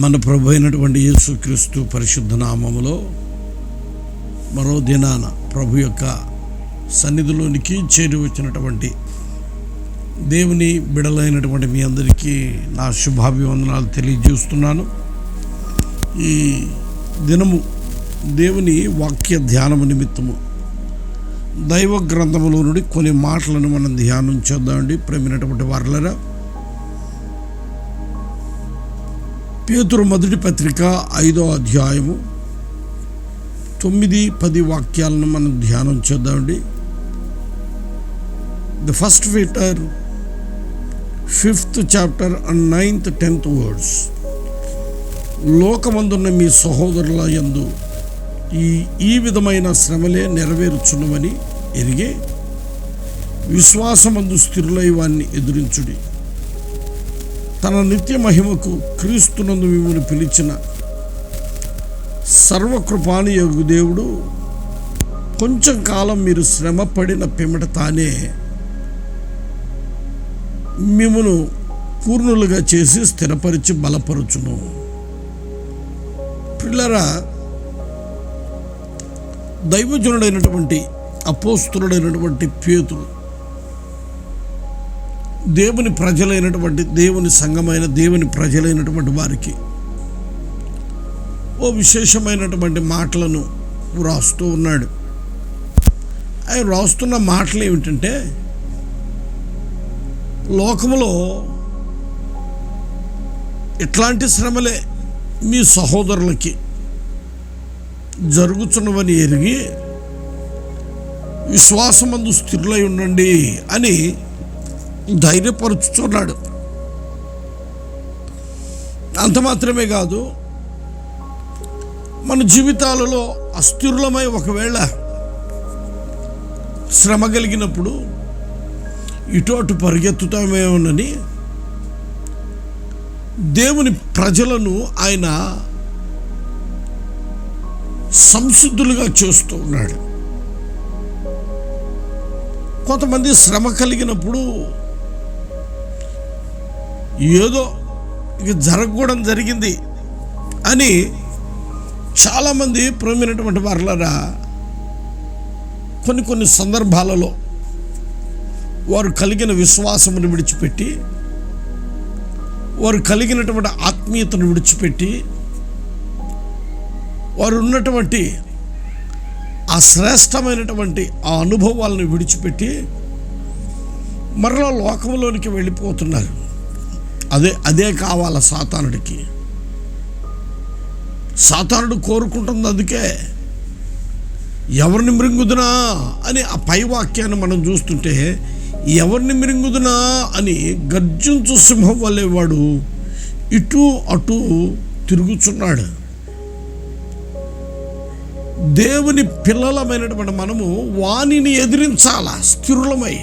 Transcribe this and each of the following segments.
మన ప్రభు అయినటువంటి యేసుక్రీస్తు పరిశుద్ధ నామములో మరో దినాన ప్రభు యొక్క సన్నిధిలోనికి చేరి వచ్చినటువంటి దేవుని బిడలైనటువంటి మీ అందరికీ నా శుభాభివందనాలు తెలియజేస్తున్నాను. ఈ దినము దేవుని వాక్య ధ్యానము నిమిత్తము దైవ గ్రంథములో నుండి కొన్ని మాటలను మనం ధ్యానం చేద్దామండి. ప్రేమినటువంటి వారులరా పేతురు మొదటి పత్రిక ఐదో అధ్యాయము తొమ్మిది పది వాక్యాలను మనం ధ్యానం చేద్దామండి. The first Peter fifth chapter and ninth tenth words లోకమందున్న మీ సహోదరుల యందు ఈ ఈ విధమైన శ్రమలే నెరవేరుచున్నవని ఎరిగే విశ్వాసమందు స్థిరులై వాన్ని ఎదురించుడి. తన నిత్య మహిమకు క్రీస్తునందు మిమ్మల్ని పిలిచిన సర్వకృపాని యగు దేవుడు కొంచెం కాలం మీరు శ్రమ పడిన పిమ్మట తానే మిమ్మను పూర్ణులుగా చేసి స్థిరపరిచి బలపరుచును. పిల్లరా దైవజనుడైనటువంటి అపోస్తుడైనటువంటి పేతుడు దేవుని ప్రజలైనటువంటి దేవుని సంఘమైన దేవుని ప్రజలైనటువంటి వారికి ఓ విశేషమైనటువంటి మాటలను వ్రాస్తూ ఉన్నాడు. ఆయన వ్రాస్తున్న మాటలు ఏమిటంటే లోకములో ఇట్లాంటి శ్రమలే మీ సహోదరులకి జరుగుతున్నవని ఎరిగి విశ్వాసమందు స్థిరులై ఉండండి అని ధైర్యపరుచుతున్నాడు. అంత మాత్రమే కాదు మన జీవితాలలో అస్థిరులమై ఒకవేళ శ్రమ కలిగినప్పుడు ఇటు అటు పరిగెత్తుతామేమోనని దేవుని ప్రజలను ఆయన సంసిద్ధులుగా చేస్తూ ఉన్నాడు. కొంతమంది శ్రమ కలిగినప్పుడు ఏదో ఇక జరగకూడదు జరిగింది అని చాలామంది ప్రేమైనటువంటి వారులరా కొన్ని కొన్ని సందర్భాలలో వారు కలిగిన విశ్వాసమును విడిచిపెట్టి వారు కలిగినటువంటి ఆత్మీయతను విడిచిపెట్టి వారు ఉన్నటువంటి ఆ శ్రేష్టమైనటువంటి ఆ అనుభవాలను విడిచిపెట్టి మరలా లోకంలోనికి వెళ్ళిపోతున్నారు. అదే అదే కావాల సాతానుడికి. సాతానుడు కోరుకుంటుంది అందుకే. ఎవరిని మృంగుదునా అని ఆ పై వాక్యాన్ని మనం చూస్తుంటే ఎవరిని మృంగుదునా అని గర్జించు సింహం వల్లే వాడు ఇటు అటు తిరుగుచున్నాడు. దేవుని పిల్లలమైనటువంటి మనము వాణిని ఎదిరించాలా స్థిరులమై.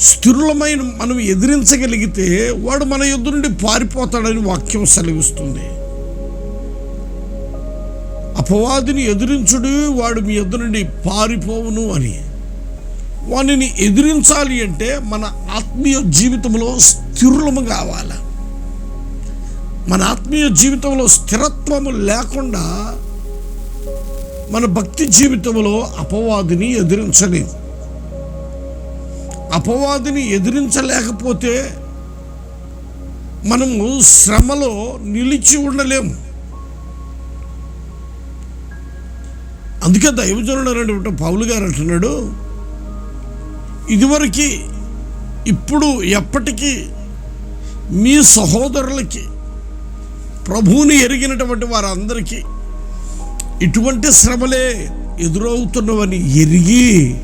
స్థిరులమైన మనం ఎదిరించగలిగితే వాడు మన యుద్ధ నుండి పారిపోతాడని వాక్యం సెలవిస్తుంది. అపవాదిని ఎదిరించుడు వాడు మీ యుద్ధ నుండి పారిపోవును అని. వానిని ఎదిరించాలి అంటే మన ఆత్మీయ జీవితంలో స్థిరులము కావాలి. మన ఆత్మీయ జీవితంలో స్థిరత్వము లేకుండా మన భక్తి జీవితంలో అపవాదిని ఎదిరించలేము. అపవాదిని ఎదిరించలేకపోతే మనము శ్రమలో నిలిచి ఉండలేము. అందుకే దైవజనుడు పౌలు గారు అంటున్నాడు ఇదివరకు ఇప్పుడు ఎప్పటికీ మీ సహోదరులకి ప్రభువుని ఎరిగినటువంటి వారందరికీ ఇటువంటి శ్రమలే ఎదురవుతున్నవని ఎరిగి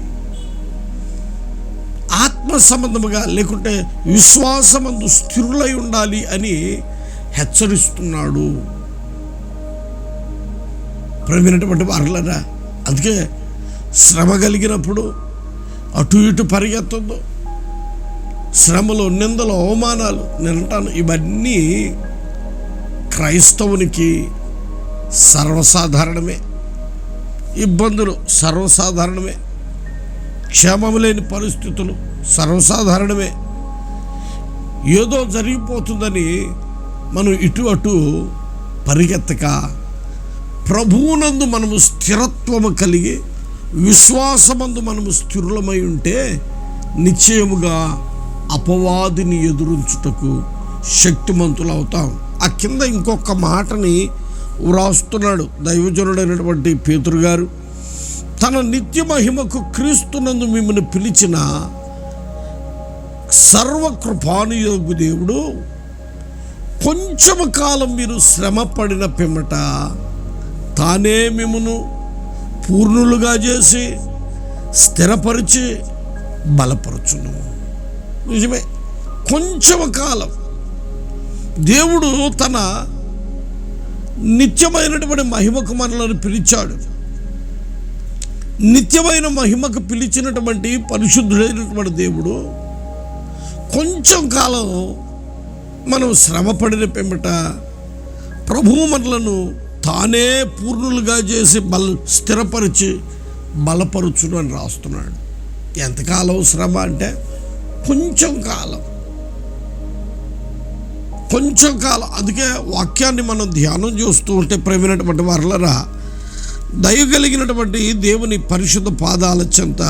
ఆత్మ సంబంధముగా లేకుంటే విశ్వాసమందు స్థిరులై ఉండాలి అని హెచ్చరిస్తున్నాడు. ప్రమినటువంటి వారులరా? అందుకే శ్రమ కలిగినప్పుడు అటు ఇటు పరిగెత్తద్దు. శ్రమలు నిందలు అవమానాలు నింటాను ఇవన్నీ క్రైస్తవునికి సర్వసాధారణమే. ఇబ్బందులు సర్వసాధారణమే. క్షేమం లేని పరిస్థితులు సర్వసాధారణమే. ఏదో జరిగిపోతుందని మనం ఇటు అటు పరిగెత్తక ప్రభువునందు మనము స్థిరత్వము కలిగి విశ్వాసమందు మనము స్థిరులమై ఉంటే నిశ్చయముగా అపవాదిని ఎదురించుటకు శక్తిమంతులు అవుతాం ఆ కింద ఇంకొక మాటని వ్రాస్తున్నాడు దైవజనుడైనటువంటి పేతురు గారు. తన నిత్య మహిమకు క్రీస్తునందు మిమ్మల్ని పిలిచిన సర్వకృపానుయోగు దేవుడు కొంచెము కాలం మీరు శ్రమ పడిన పిమ్మట తానే మిమ్మను పూర్ణులుగా చేసి స్థిరపరిచి బలపరచును. నిజమే. కొంచెం కాలం దేవుడు తన నిత్యమైనటువంటి మహిమకు మనలను పిలిచాడు. నిత్యమైన మహిమకు పిలిచినటువంటి పరిశుద్ధుడైనటువంటి దేవుడు కొంచెం కాలం మనం శ్రమపడిన పిమ్మట ప్రభువు మనలను తానే పూర్ణులుగా చేసి బల స్థిరపరిచి బలపరుచును అని రాస్తున్నాడు. ఎంతకాలం శ్రమ అంటే కొంచెం కాలం. కొంచెం కాలం. అందుకే వాక్యాన్ని మనం ధ్యానం చేస్తూ ఉంటే ప్రేమైనటువంటి వర్లరా దయ కలిగినటువంటి దేవుని పరిశుద్ధ పాదాల చెంత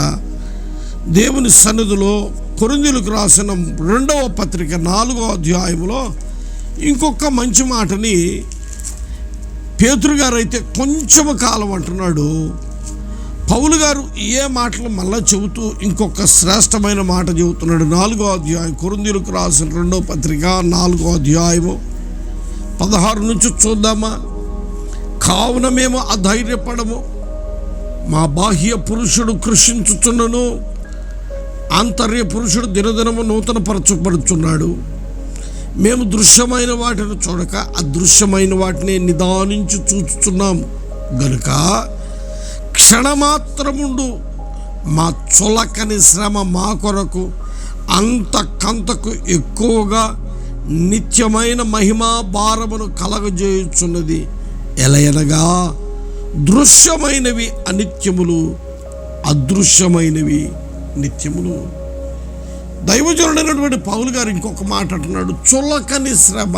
దేవుని సన్నిధిలో కొరిందులకు రాసిన రెండవ పత్రిక నాలుగో అధ్యాయంలో ఇంకొక మంచి మాటని పేతురు గారు అయితే కొంచెం కాలం అంటున్నాడు. పౌలు గారు ఏ మాటలు మళ్ళా చెబుతూ ఇంకొక శ్రేష్టమైన మాట చెబుతున్నాడు. నాలుగో అధ్యాయం కురుందిలకు రాసిన రెండో పత్రిక నాలుగో అధ్యాయము పదహారు నుంచి చూద్దామా? కావున మేము అధైర్యపడము. మా బాహ్య పురుషుడు కృషించుచున్నను. ఆంతర్య పురుషుడు దినదినము నూతన పరచబడుచున్నాడు మేము దృశ్యమైన వాటిని చూడక అదృశ్యమైన వాటిని నిదానించి చూచుచున్నాము గనుక క్షణమాత్రముండు మా చులకని శ్రమ మా కొరకు అంతకంతకు ఎక్కువగా నిత్యమైన మహిమా భారమును కలగజేయుచున్నది. ఎలయనగా దృశ్యమైనవి అనిత్యములు అదృశ్యమైనవి నిత్యములు. దైవజనుడైనటువంటి పౌలు గారు ఇంకొక మాట అంటున్నాడు చులకని శ్రమ.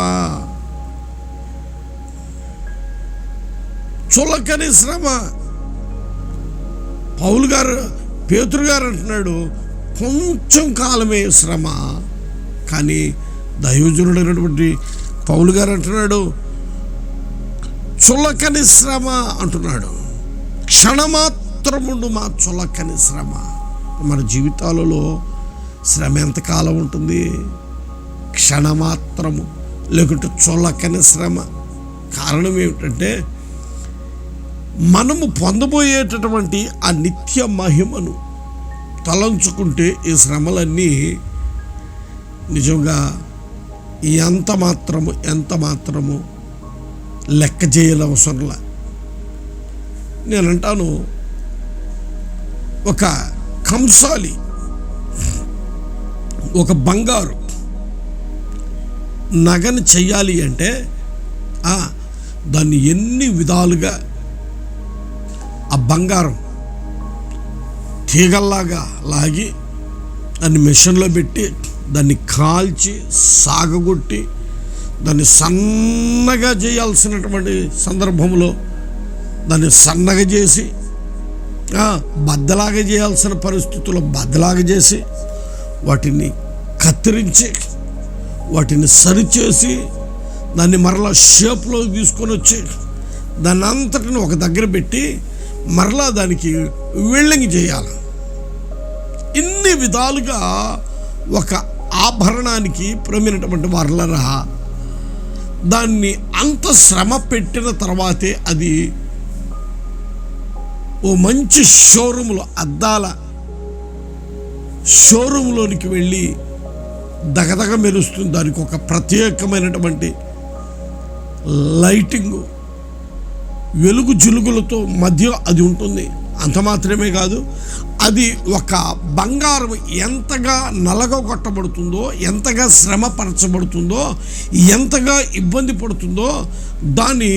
చులకని శ్రమ. పౌలు గారు పేతురు గారు అంటున్నాడు కొంచెం కాలమే శ్రమ. కానీ దైవజనుడైనటువంటి పౌలు గారు అంటున్నాడు చులకని శ్రమ అంటున్నాడు. క్షణమాత్రముండు మా చులకని శ్రమ. మన జీవితాలలో శ్రమ ఎంతకాలం ఉంటుంది? క్షణమాత్రము. లేకుంటే చులకని శ్రమ. కారణం ఏమిటంటే మనము పొందబోయేటటువంటి ఆ నిత్య మహిమను తలంచుకుంటే ఈ శ్రమలన్నీ నిజంగా ఎంత మాత్రము ఎంత మాత్రము లెక్క చేయనవసరంలా నేనంటాను ఒక కంసాలి ఒక బంగారు నగను చెయ్యాలి అంటే దాన్ని ఎన్ని విధాలుగా ఆ బంగారం తీగల్లాగా లాగి దాన్ని మిషన్లో పెట్టి దాన్ని కాల్చి సాగగొట్టి దాన్ని సన్నగా చేయాల్సినటువంటి సందర్భంలో దాన్ని సన్నగా చేసి బద్దలాగా చేయాల్సిన పరిస్థితుల్లో బద్దలాగా చేసి వాటిని కత్తిరించి వాటిని సరిచేసి దాన్ని మరలా షేప్లో తీసుకొని వచ్చి దాన్ని అంతటిని ఒక దగ్గర పెట్టి మరలా దానికి వెల్డింగ్ చేయాలి. ఇన్ని విధాలుగా ఒక ఆభరణానికి ప్రమినటువంటి వర్లరా దాన్ని అంత శ్రమ పెట్టిన తర్వాతే అది ఓ మంచి షోరూంలో అద్దాల షోరూంలోనికి వెళ్ళి దగదగ మెరుస్తుంది. దానికి ఒక ప్రత్యేకమైనటువంటి లైటింగు వెలుగు జిలుగులతో మధ్య అది ఉంటుంది. అంత మాత్రమే కాదు అది ఒక బంగారం ఎంతగా నలగొట్టబడుతుందో ఎంతగా శ్రమపరచబడుతుందో ఎంతగా ఇబ్బంది పడుతుందో దాని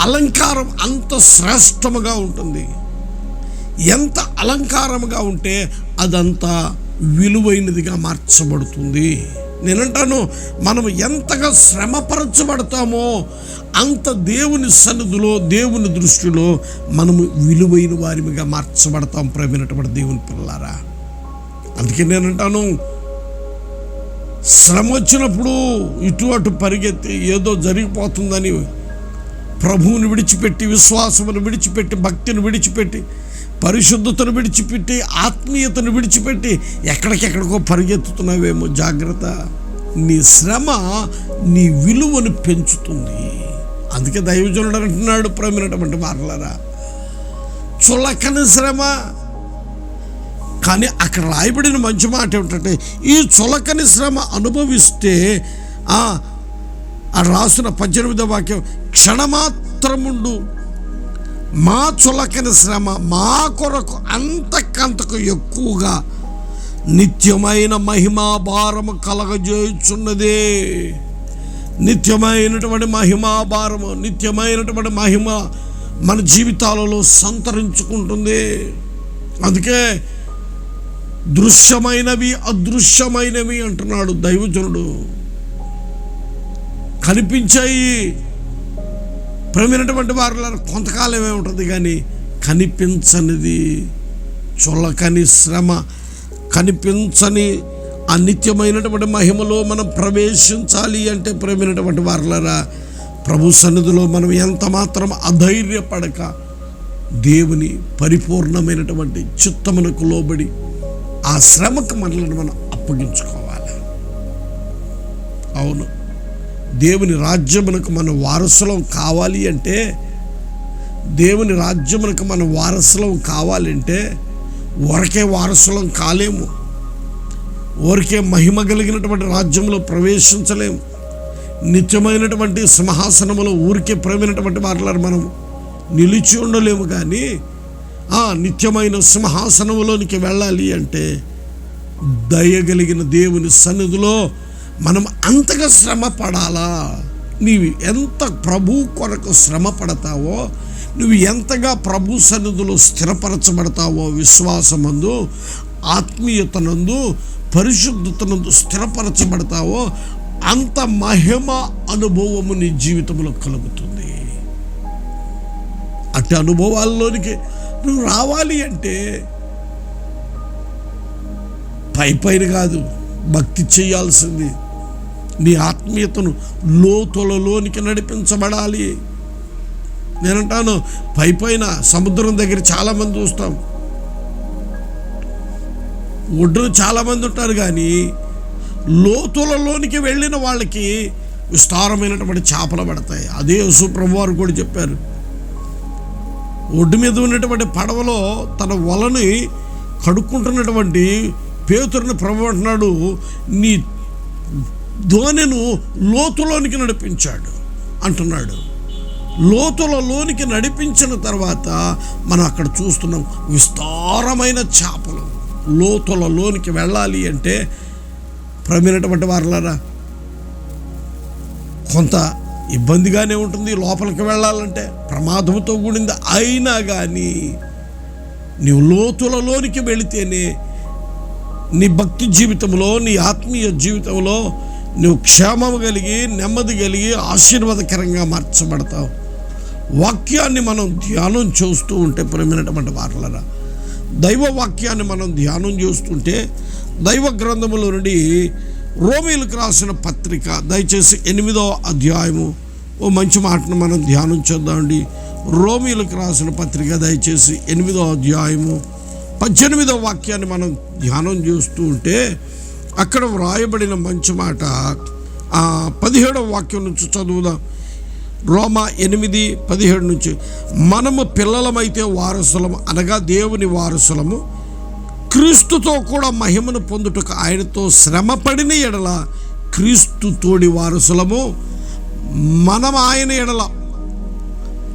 అలంకారం అంత శ్రేష్టముగా ఉంటుంది. ఎంత అలంకారముగా ఉంటే అదంతా విలువైనదిగా మార్చబడుతుంది. నేనంటాను మనం ఎంతగా శ్రమపరచబడతామో అంత దేవుని సన్నిధిలో దేవుని దృష్టిలో మనము విలువైన వారిగా మార్చబడతాం ప్రేమైనటువంటి దేవుని పిల్లారా అందుకే నేనంటాను శ్రమ వచ్చినప్పుడు ఇటు అటు పరిగెత్తి ఏదో జరిగిపోతుందని ప్రభువుని విడిచిపెట్టి విశ్వాసమును విడిచిపెట్టి భక్తిని విడిచిపెట్టి పరిశుద్ధతను విడిచిపెట్టి ఆత్మీయతను విడిచిపెట్టి ఎక్కడికెక్కడికో పరిగెత్తుతున్నావేమో జాగ్రత్త. నీ శ్రమ నీ విలువను పెంచుతుంది. అందుకే దైవజనుడు అంటున్నాడు ప్రమినటువంటి మాటలరా చులకని శ్రమ. కానీ అక్కడ రాయబడిన మంచి మాట ఏమిటంటే ఈ చులకని శ్రమ అనుభవిస్తే ఆ రాసిన పద్దెనిమిదో వాక్యం క్షణమాత్రముండు మా చులకని శ్రమ మా కొరకు అంతకంతకు ఎక్కువగా నిత్యమైన మహిమా భారము కలగజేయుచున్నదే. నిత్యమైనటువంటి మహిమా భారము నిత్యమైనటువంటి మహిమ మన జీవితాలలో సంతరించుకుంటుంది. అందుకే దృశ్యమైనవి అదృశ్యమైనవి అంటున్నాడు దైవజనుడు. కనిపించాయి ప్రమినటువంటి వారిలో కొంతకాలమే ఉంటుంది కానీ కనిపించనిది చులకని శ్రమ కనిపించని అనిత్యమైనటువంటి మహిమలో మనం ప్రవేశించాలి అంటే ప్రేమైనటువంటి వారులరా ప్రభు సన్నిధిలో మనం ఎంత మాత్రం అధైర్యపడక దేవుని పరిపూర్ణమైనటువంటి చిత్తమునకు లోబడి ఆ శ్రమకు మనల్ని మనం అప్పగించుకోవాలి. అవును. దేవుని రాజ్యమునకు మన వారసులం కావాలి అంటే దేవుని రాజ్యమునకు మన వారసులం కావాలంటే ఒరకే వారసులం కాలేము. ఊరికే మహిమ కలిగినటువంటి రాజ్యంలో ప్రవేశించలేము. నిత్యమైనటువంటి సింహాసనములో ఊరికే ప్రేమైనటువంటి మాట్లాడు మనం నిలిచి ఉండలేము కానీ ఆ నిత్యమైన సింహాసనములోనికి వెళ్ళాలి అంటే దయగలిగిన దేవుని సన్నిధిలో మనం అంతగా శ్రమ పడాలా? నీవు ఎంత ప్రభు కొరకు శ్రమ పడతావో నువ్వు ఎంతగా ప్రభు సన్నిధిలో స్థిరపరచబడతావో విశ్వాసమందు ఆత్మీయతనందు పరిశుద్ధతనందు స్థిరపరచబడతావో అంత మహిమ అనుభవము నీ జీవితంలో కలుగుతుంది. అట్టి అనుభవాల్లోనికి నువ్వు రావాలి అంటే పై పైన కాదు భక్తి చేయాల్సింది. నీ ఆత్మీయతను లోతులలోనికి నడిపించబడాలి. నేనంటాను పై పైన సముద్రం దగ్గర చాలామంది చూస్తాం. ఒడ్డున చాలామంది ఉంటారు కానీ లోతులలోనికి వెళ్ళిన వాళ్ళకి విస్తారమైనటువంటి చేపలు పడతాయి. అదే సుప్రభు వారు కూడా చెప్పారు. ఒడ్డు మీద ఉన్నటువంటి పడవలో తన వలని కడుక్కుంటున్నటువంటి పేతురుని ప్రభు అంటున్నాడు నీ ధోనిను లోతులోనికి నడిపించాడు. అంటున్నాడు. లోతులలోనికి నడిపించిన తర్వాత మనం అక్కడ చూస్తున్నాం విస్తారమైన చేపలు. లోతులలోనికి వెళ్ళాలి అంటే ప్రమినటువంటి వారులారా కొంత ఇబ్బందిగానే ఉంటుంది లోపలికి వెళ్ళాలంటే. ప్రమాదంతో కూడింది అయినా కానీ నీవు లోతులలోనికి వెళితేనే నీ భక్తి జీవితంలో నీ ఆత్మీయ జీవితంలో నువ్వు క్షేమం కలిగి నెమ్మది కలిగి ఆశీర్వాదకరంగా మార్చబడతావు. వాక్యాన్ని మనం ధ్యానం చేస్తూ ఉంటే ప్రేమైనటువంటి వారులరా దైవ వాక్యాన్ని మనం ధ్యానం చేస్తుంటే దైవ గ్రంథముల నుండి రోమిలకు రాసిన పత్రిక దయచేసి ఎనిమిదో అధ్యాయము ఓ మంచి మాటను మనం ధ్యానం చేద్దామండి. రోమిలకు రాసిన పత్రిక దయచేసి ఎనిమిదో అధ్యాయము పద్దెనిమిదో వాక్యాన్ని మనం ధ్యానం చేస్తూ ఉంటే అక్కడ వ్రాయబడిన మంచి మాట. ఆ పదిహేడవ వాక్యం నుంచి చదువుదాం. రోమా ఎనిమిది పదిహేడు నుంచి మనము పిల్లలమైతే వారసులము అనగా దేవుని వారసులము. క్రీస్తుతో కూడా మహిమను పొందుటకు ఆయనతో శ్రమపడిన ఎడల క్రీస్తు తోడి వారసులము. మనం ఆయన ఎడల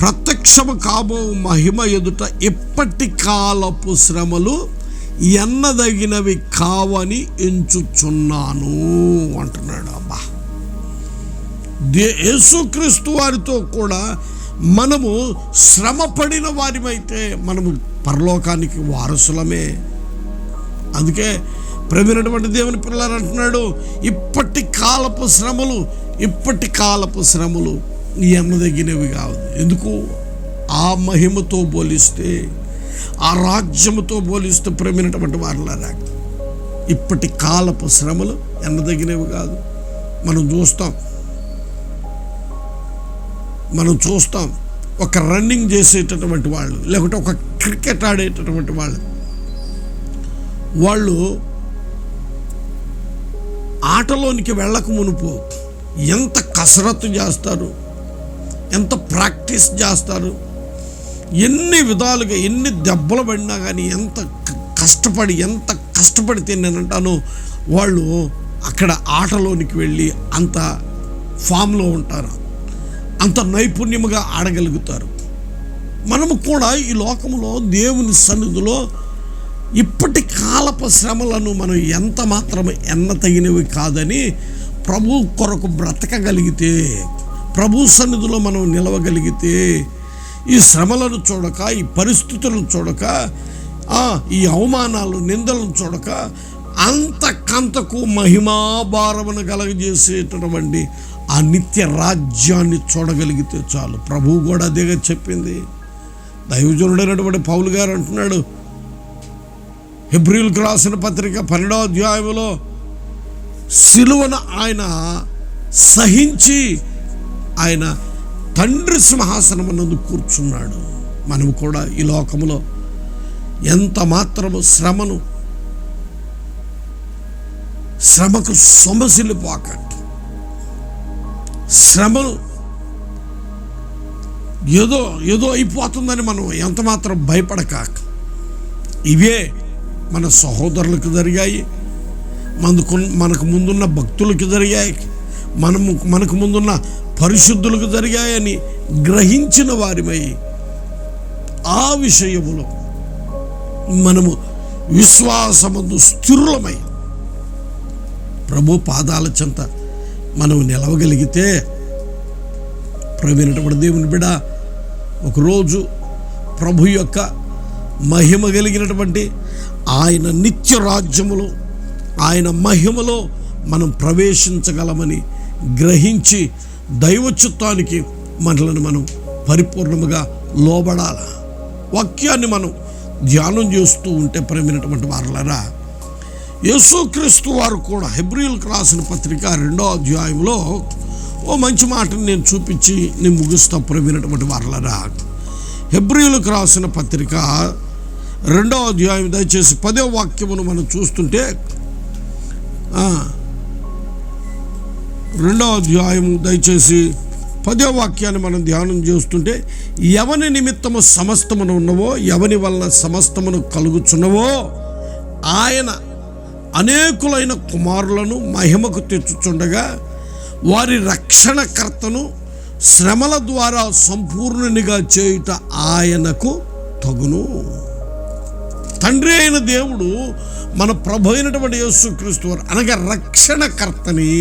ప్రత్యక్షము కాబో మహిమ ఎదుట ఎప్పటి కాలపు శ్రమలు ఎన్నదగినవి కావని ఎంచుచున్నాను అంటున్నాడు. అబ్బా! దే యేసుక్రీస్తు వారితో కూడా మనము శ్రమ పడిన వారిమైతే మనము పరలోకానికి వారసులమే. అందుకే ప్రవీణటువంటి దేవుని పిల్లలు అంటున్నాడు ఇప్పటి కాలపు శ్రమలు ఇప్పటి కాలపు శ్రమలు ఎన్నదగినవి కాదు ఎందుకు? ఆ మహిమతో పోలిస్తే ఆ రాజ్యముతో పోలిస్తే ప్రవీణటువంటి వారులారా ఇప్పటి కాలపు శ్రమలు ఎన్నదగినవి కాదు. మనం చూస్తాం. మనం చూస్తాం. ఒక రన్నింగ్ చేసేటటువంటి వాళ్ళు లేకుంటే ఒక క్రికెట్ ఆడేటటువంటి వాళ్ళు. వాళ్ళు ఆటలోనికి వెళ్ళక మునుపు ఎంత కసరత్తు చేస్తారు ఎంత ప్రాక్టీస్ చేస్తారు ఎన్ని విధాలుగా ఎన్ని దెబ్బలు పడినా కానీ ఎంత కష్టపడి ఎంత కష్టపడితే నేను అంటాను వాళ్ళు అక్కడ ఆటలోనికి వెళ్ళి అంత ఫామ్లో ఉంటారు. అంత నైపుణ్యముగా ఆడగలుగుతారు. మనము కూడా ఈ లోకంలో దేవుని సన్నిధిలో ఇప్పటి కాలపు శ్రమలను మనం ఎంత మాత్రం ఎన్న తగినవి కాదని ప్రభు కొరకు బ్రతకగలిగితే ప్రభు సన్నిధిలో మనం నిలవగలిగితే ఈ శ్రమలను చూడక ఈ పరిస్థితులను చూడక ఈ అవమానాలు నిందలను చూడక అంతకంతకు మహిమాభారమును కలగజేసేటటువంటి ఆ నిత్య రాజ్యాన్ని చూడగలిగితే చాలు. ప్రభువు కూడా అదేగా చెప్పింది. దైవజనుడైనటువంటి పౌలు గారు అంటున్నాడు. హెబ్రిల్కి రాసిన పత్రిక పన్నెండో అధ్యాయంలో సిలువను ఆయన సహించి ఆయన తండ్రి సింహాసనం సింహాసనమునందు కూర్చున్నాడు. మనము కూడా ఈ లోకములో ఎంత మాత్రము శ్రమను శ్రమకు సొమసిల్లిపోక శ్రమను ఏదో ఏదో అయిపోతుందని మనం ఎంత మాత్రం భయపడక ఇవే మన సహోదరులకు జరిగాయి మనకు మనకు ముందున్న భక్తులకు జరిగాయి మనము మనకు ముందున్న పరిశుద్ధులకు జరిగాయని గ్రహించిన వారిమై ఆ విషయములో మనము విశ్వాసమందు స్థిరులమై ప్రభు పాదాల చెంత మనం నిలవగలిగితే ప్రవీణటువంటి దేవుని బిడ ఒకరోజు ప్రభు యొక్క మహిమ కలిగినటువంటి ఆయన నిత్య రాజ్యములో ఆయన మహిమలో మనం ప్రవేశించగలమని గ్రహించి దైవ చిత్తానికి మనలను మనం పరిపూర్ణముగా లోబడాల. వాక్యాన్ని మనం ధ్యానం చేస్తూ ఉంటే ప్రేమైనటువంటి వారులరా యేసుక్రీస్తు వారు కూడా హెబ్రిల్కి రాసిన పత్రిక రెండో అధ్యాయంలో ఓ మంచి మాటను నేను చూపించి నేను ముగిస్తా వినటువంటి వారులరా. హెబ్రియులకు రాసిన పత్రిక రెండో అధ్యాయం దయచేసి పదో వాక్యమును మనం చూస్తుంటే రెండవ అధ్యాయం దయచేసి పదో వాక్యాన్ని మనం ధ్యానం చేస్తుంటే ఎవని నిమిత్తము సమస్తమును ఉన్నవో ఎవని వలన సమస్తమును కలుగుచున్నవో ఆయన అనేకులైన కుమారులను మహిమకు తెచ్చుచుండగా వారి రక్షణకర్తను శ్రమల ద్వారా సంపూర్ణునిగా చేయుట ఆయనకు తగును. తండ్రి అయిన దేవుడు మన ప్రభు అయినటువంటి యేసుక్రీస్తు వారు అనగా రక్షణకర్తని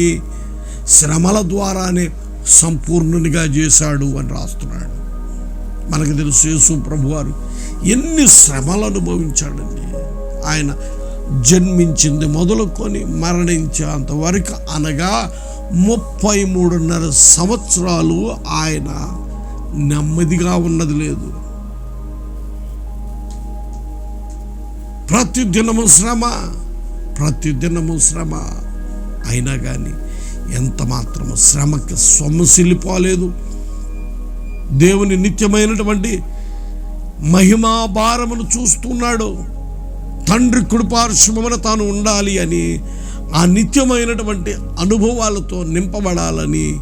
శ్రమల ద్వారానే సంపూర్ణునిగా చేశాడు అని రాస్తున్నాడు. మనకు తెలుసు యేసు ప్రభువారు ఎన్ని శ్రమలు అనుభవించాడండి. ఆయన జన్మించింది మొదలుకొని మరణించేంత వరకు అనగా ముప్పై మూడున్నర సంవత్సరాలు ఆయన నెమ్మదిగా ఉన్నది లేదు. ప్రతి దినము శ్రమ ప్రతి దినము శ్రమ అయినా కానీ ఎంత మాత్రము శ్రమకి సొమ్మసిల్లిపోలేదు. దేవుని నిత్యమైనటువంటి మహిమా భారమును చూస్తున్నాడు. తండ్రి కృపార్శ్వమున తాను ఉండాలి అని ఆ నిత్యమైనటువంటి అనుభవాలతో నింపబడాలని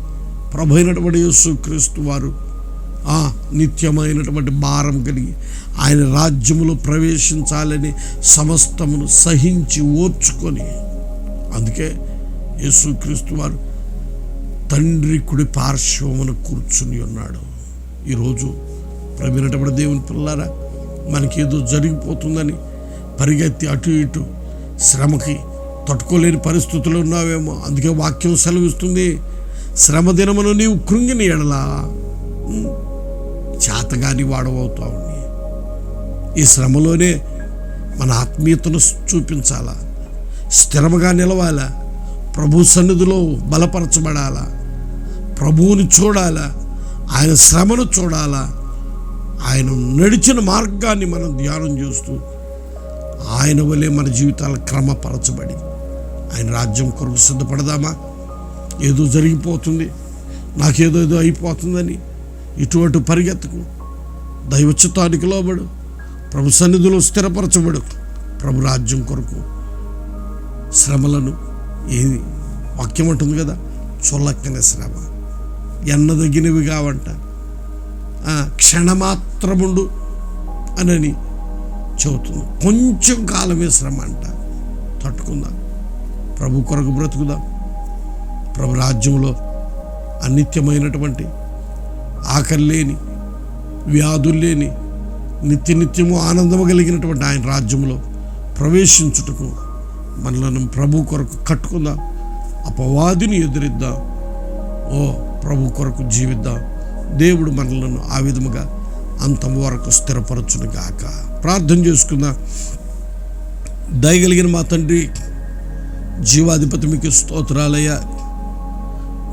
ప్రభు అయినటువంటి యేసుక్రీస్తు వారు ఆ నిత్యమైనటువంటి భారం కలిగి ఆయన రాజ్యములో ప్రవేశించాలని సమస్తమును సహించి ఓర్చుకొని అందుకే యేసుక్రీస్తు వారు తండ్రి కుడి పార్శ్వమును కూర్చుని ఉన్నాడు. ఈరోజు ప్రవీణటువంటి దేవుని పిల్లారా మనకేదో జరిగిపోతుందని పరిగెత్తి అటు ఇటు శ్రమకి తట్టుకోలేని పరిస్థితులు ఉన్నావేమో అందుకే వాక్యం సెలవిస్తుంది శ్రమ దినమును నీవు కృంగిని ఎడలా చేతగాని వాడవవుతావు ఈ శ్రమలోనే మన ఆత్మీయతను చూపించాలా స్థిరముగా నిలవాలా ప్రభు సన్నిధిలో బలపరచబడాలా. ప్రభువుని చూడాలా. ఆయన శ్రమను చూడాలా. ఆయన నడిచిన మార్గాన్ని మనం ధ్యానం చేస్తూ ఆయన వలె మన జీవితాలు క్రమపరచబడి ఆయన రాజ్యం కొరకు సిద్ధపడదామా? ఏదో జరిగిపోతుంది. నాకేదో ఏదో అయిపోతుందని ఇటువంటి పరిగెత్తకు దైవచిత్తానికి లోబడు. ప్రభు సన్నిధిలో స్థిరపరచబడు. ప్రభు రాజ్యం కొరకు శ్రమలను ఏది వాక్యం ఉంటుంది కదా చొల్లక్కనే శ్రమ. ఎన్నదగినవి కావంట. క్షణమాత్రముండు అనని చెబుతుంది. కొంచెం కాలమే శ్రమ అంట. తట్టుకుందాం. ప్రభు కొరకు బ్రతుకుదాం. ప్రభు రాజ్యంలో అనిత్యమైనటువంటి ఆకలి లేని వ్యాధులు లేని నిత్య నిత్యము ఆనందము కలిగినటువంటి ఆయన రాజ్యంలో ప్రవేశించుటకు మనలను ప్రభు కొరకు కట్టుకుందాం. అపవాదిని ఎదురిద్దాం. ఓ ప్రభు కొరకు జీవిద్దాం. దేవుడు మనలను ఆ విధముగా అంతం వరకు స్థిరపరచును గాక ప్రార్థన చేసుకుందాం. దయగలిగిన మా తండ్రి జీవాధిపతి మీకు స్తోత్రాలయ్యా.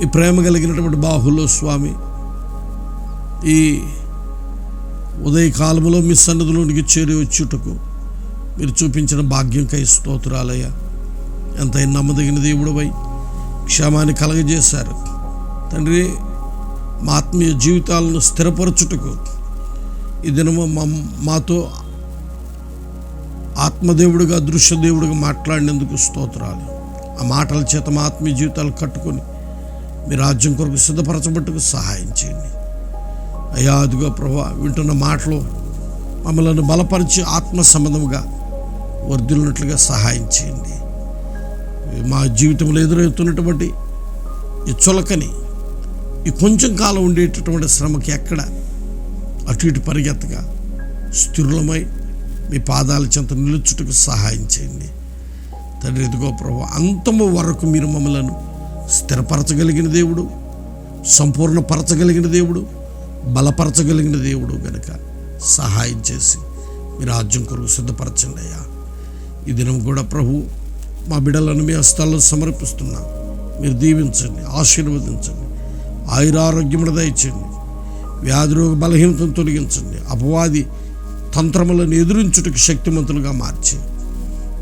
ఈ ప్రేమ కలిగినటువంటి బాహులో స్వామి ఈ ఉదయకాలంలో మీ సన్నిధిలోనికి చేరి వచ్చుటకు మీరు చూపించిన భాగ్యంకై స్తోత్రాలయ్యా. ఎంత నమ్మదగిన దేవుడవై క్షేమాన్ని కలగజేశారు. తండ్రి మా ఆత్మీయ జీవితాలను స్థిరపరచుటకు ఈ దినము మా మాతో ఆత్మదేవుడిగా దృశ్యదేవుడిగా మాట్లాడినందుకు స్తోత్రాలు. ఆ మాటల చేత మా ఆత్మీయ జీవితాలు కట్టుకొని మీ రాజ్యం కొరకు సిద్ధపరచబట్టుకు సహాయం చేయండి. అయ్యా అదిగో ప్రభా వింటున్న మాటలు మమ్మల్ని బలపరిచి ఆత్మ సంబంధముగా వర్ధిల్లినట్లుగా సహాయం చేయండి. మా జీవితంలో ఎదురవుతున్నటువంటి ఈ చులకని ఈ కొంచెం కాలం ఉండేటటువంటి శ్రమకి ఎక్కడ అటు ఇటు పరిగెత్తగా స్థిరులమై మీ పాదాల చెంత నిలుచుటకు సహాయం చేయండి. తండ్రి ఎదుగో ప్రభు అంతము వరకు మీరు మమ్మలను స్థిరపరచగలిగిన దేవుడు సంపూర్ణపరచగలిగిన దేవుడు బలపరచగలిగిన దేవుడు గనుక సహాయం చేసి మీ రాజ్యం కొరకు సిద్ధపరచండి అయ్యా. ఈ దినం కూడా ప్రభు మా బిడ్డలను మీ హస్తాల్లో సమర్పిస్తున్నాం. మీరు దీవించండి ఆశీర్వదించండి ఆయురారోగ్యములు దయచేయండి వ్యాధి రోగ బలహీనతను తొలగించండి అపవాది తంత్రములను ఎదురించుటకు శక్తిమంతులుగా మార్చి.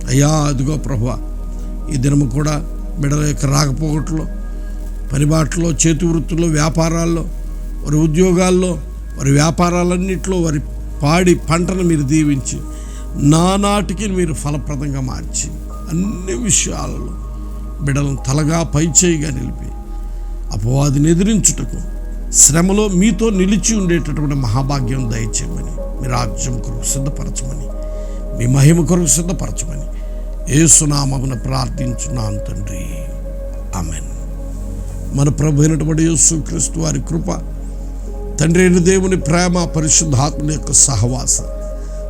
అయ్యా అదిగో ప్రభు ఈ దినము కూడా బిడ్డల యొక్క రాకపోకట్లో పనిబాట్లో చేతి వృత్తుల్లో వ్యాపారాల్లో వారి ఉద్యోగాల్లో వారి వ్యాపారాలన్నింటిలో వారి పాడి పంటను మీరు దీవించి నానాటికి మీరు ఫలప్రదంగా మార్చి అన్ని విషయాలలో బిడలను తలగా పైచేయిగా నిలిపి అపవాదిని ఎదిరించుటకు శ్రమలో మీతో నిలిచి ఉండేటటువంటి మహాభాగ్యం దయచేయమని మీ రాజ్యం కొరకు సిద్ధపరచమని మీ మహిమ కొరకు సిద్ధపరచమని ఏసునామమున ప్రార్థించున్నాను తండ్రి. ఆమెన్. మన ప్రభు అయినటువంటి యేసుక్రీస్తు వారి కృప తండ్రి అయిన దేవుని ప్రేమ పరిశుద్ధాత్మ యొక్క సహవాసం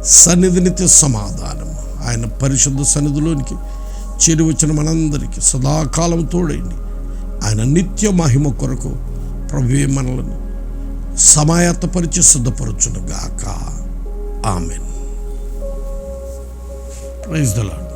సన్నిధి నిత్య సమాధానం. ఆయన పరిశుద్ధ సన్నిధిలోనికి చేరి వచ్చిన మనందరికీ సదాకాలం తోడైంది ఆయన నిత్య మహిమ కొరకు ప్రభు మనలను సమాయత్తపరిచి సిద్ధపరచునుగాక. ఆమెన్. ప్రైజ్ దలాడు